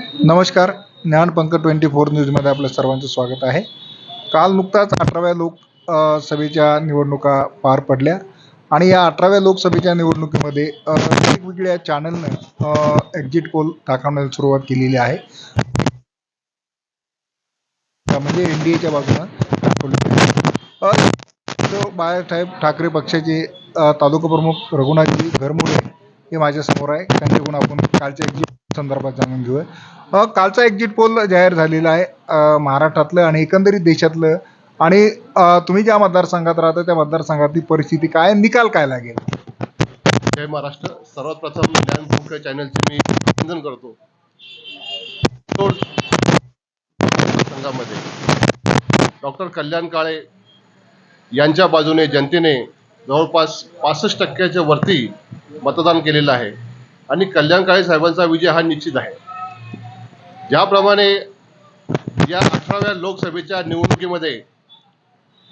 नमस्कार ज्ञानपंक twenty four न्यूजमध्ये आपलं सर्वांचं स्वागत आहे. काल नुकताच अठराव्या लोक सभेच्या निवडणुका पार पडल्या आणि या अठराव्या लोकसभेच्या निवडणुकीमध्ये वेगवेगळ्या चॅनलनं एक्झिट पोल दाखवण्यास सुरुवात केलेली आहे. म्हणजे एन डी एच्या बाजूनं बाळासाहेब ठाकरे पक्षाचे तालुका प्रमुख रघुनाथजी घरमुळे हे माझ्यासमोर आहे. त्यांच्याकडून आपण कालच्या एक्झिट संदर्भात जाणून घेऊया. कालचा एक्झिट पोल जाहीर झालेला आहे महाराष्ट्रातलं आणि एकंदरीत देशातलं. आणि तुम्ही ज्या मतदारसंघात राहता त्या मतदारसंघातली परिस्थिती काय निकाल काय लागेल? जय महाराष्ट्र. सर्वात प्रथम ज्ञानमुख चॅनलचे मी अभिनंदन करतो. संघामध्ये. डॉक्टर कल्याण काळे यांच्या बाजूने जनतेने जवळपास पासष्ट टक्क्याच्या वरती मतदान केलेलं आहे. आणि कल्याण काळे साहेबांचा विजय हा निश्चित आहे. ज्याप्रमाणे या अठराव्या लोकसभेच्या निवडणुकीमध्ये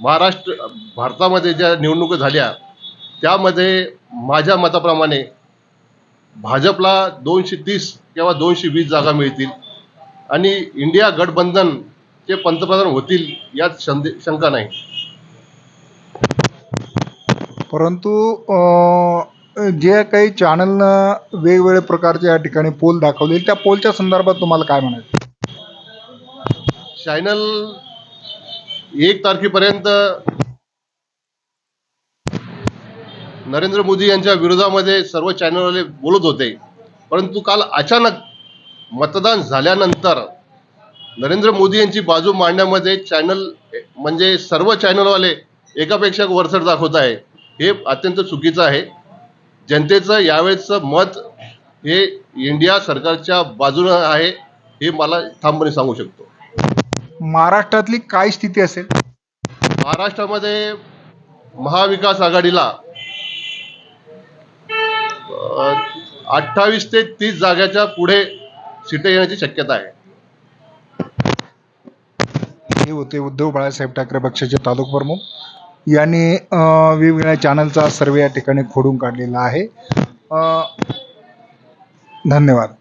महाराष्ट्र भारतामध्ये ज्या निवडणुका झाल्या त्यामध्ये माझ्या मताप्रमाणे भाजपला दोनशे तीस किंवा दोनशे वीस जागा मिळतील आणि इंडिया गठबंधन गठबंधनचे पंतप्रधान होतील यात संदे शंका नाही. परंतु जे काही चॅनलनं वेगवेगळ्या प्रकारचे या ठिकाणी पोल दाखवले त्या पोलच्या संदर्भात तुम्हाला काय म्हणायचं? चॅनल एक तारखेपर्यंत नरेंद्र मोदी यांच्या विरोधामध्ये सर्व चॅनलवाले बोलत होते. परंतु काल अचानक मतदान झाल्यानंतर नरेंद्र मोदी यांची बाजू मांडण्यामध्ये चॅनल म्हणजे सर्व चॅनलवाले एकापेक्षा एक दाखवत आहे. हे अत्यंत चुकीचं आहे. जनतेचं यावेळेचं मत हे इंडिया सरकारच्या बाजूनं आहे हे मला ठामपणे सांगू शकतो. महाराष्ट्रातली काय स्थिती असेल? महाराष्ट्रामध्ये महाविकास आघाडीला अठ्ठावीस ते तीस जागाच्या पुढे सीटं येण्याची शक्यता आहे. हे होते उद्धव बाळासाहेब ठाकरे पक्षाचे तालुका प्रमुख. याने वेगवेगळ्या चॅनलचा सर्वे या ठिकाणी खोडून काढलेला आहे. धन्यवाद.